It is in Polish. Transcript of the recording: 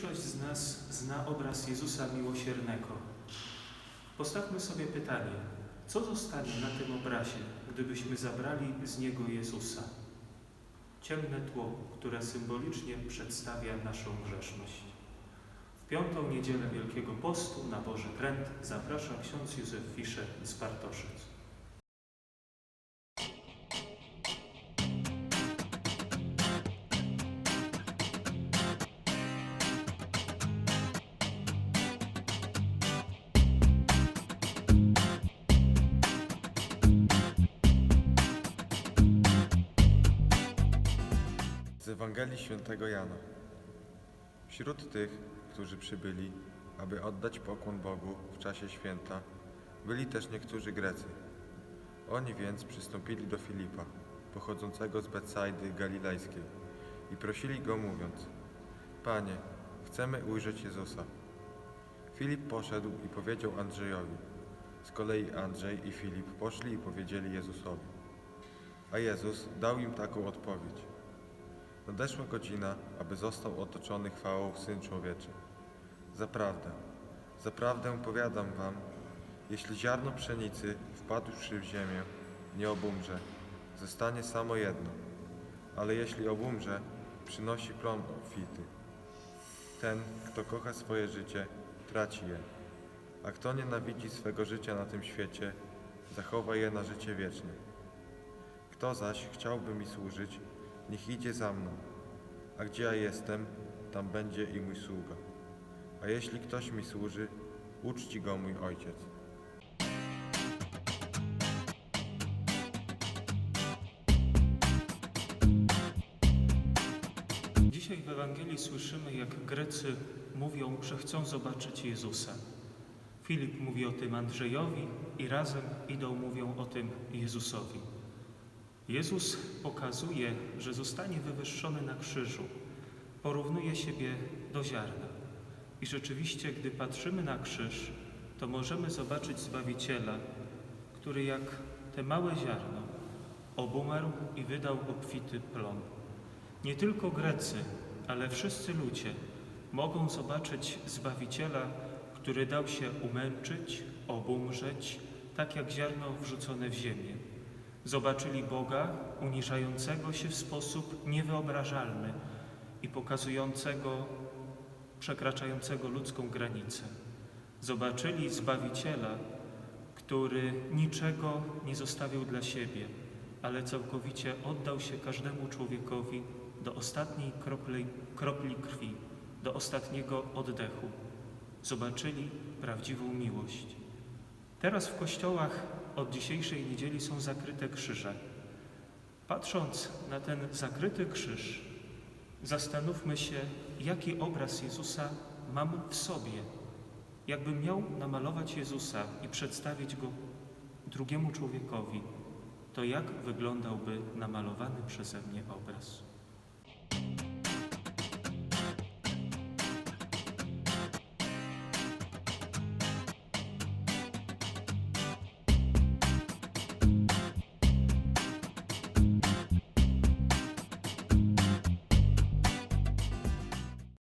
Większość z nas zna obraz Jezusa Miłosiernego. Postawmy sobie pytanie, co zostanie na tym obrazie, gdybyśmy zabrali z niego Jezusa? Ciemne tło, które symbolicznie przedstawia naszą grzeszność. W piątą niedzielę Wielkiego Postu na Boży Kręt zaprasza ksiądz Józef Fischer z Bartoszyc. Ewangelii Świętego Jana. Wśród tych, którzy przybyli, aby oddać pokłon Bogu w czasie święta, byli też niektórzy Grecy. Oni więc przystąpili do Filipa, pochodzącego z Betsaidy Galilejskiej, i prosili go mówiąc: Panie, chcemy ujrzeć Jezusa. Filip poszedł i powiedział Andrzejowi. Z kolei Andrzej i Filip poszli i powiedzieli Jezusowi. A Jezus dał im taką odpowiedź. Nadeszła godzina, aby został otoczony chwałą Syn Człowieczy. Zaprawdę, zaprawdę powiadam wam, jeśli ziarno pszenicy wpadłszy w ziemię, nie obumrze, zostanie samo jedno, ale jeśli obumrze, przynosi plon obfity. Ten, kto kocha swoje życie, traci je, a kto nienawidzi swego życia na tym świecie, zachowa je na życie wieczne. Kto zaś chciałby mi służyć, niech idzie za mną, a gdzie ja jestem, tam będzie i mój sługa. A jeśli ktoś mi służy, uczci go mój ojciec. Dzisiaj w Ewangelii słyszymy, jak Grecy mówią, że chcą zobaczyć Jezusa. Filip mówi o tym Andrzejowi i razem idą, mówią o tym Jezusowi. Jezus pokazuje, że zostanie wywyższony na krzyżu. Porównuje siebie do ziarna. I rzeczywiście, gdy patrzymy na krzyż, to możemy zobaczyć Zbawiciela, który jak te małe ziarno obumarł i wydał obfity plon. Nie tylko Grecy, ale wszyscy ludzie mogą zobaczyć Zbawiciela, który dał się umęczyć, obumrzeć, tak jak ziarno wrzucone w ziemię. Zobaczyli Boga uniżającego się w sposób niewyobrażalny i pokazującego, przekraczającego ludzką granicę. Zobaczyli Zbawiciela, który niczego nie zostawił dla siebie, ale całkowicie oddał się każdemu człowiekowi do ostatniej kropli, kropli krwi, do ostatniego oddechu. Zobaczyli prawdziwą miłość. Teraz w kościołach od dzisiejszej niedzieli są zakryte krzyże. Patrząc na ten zakryty krzyż, zastanówmy się, jaki obraz Jezusa mam w sobie. Jakbym miał namalować Jezusa i przedstawić go drugiemu człowiekowi, to jak wyglądałby namalowany przeze mnie obraz?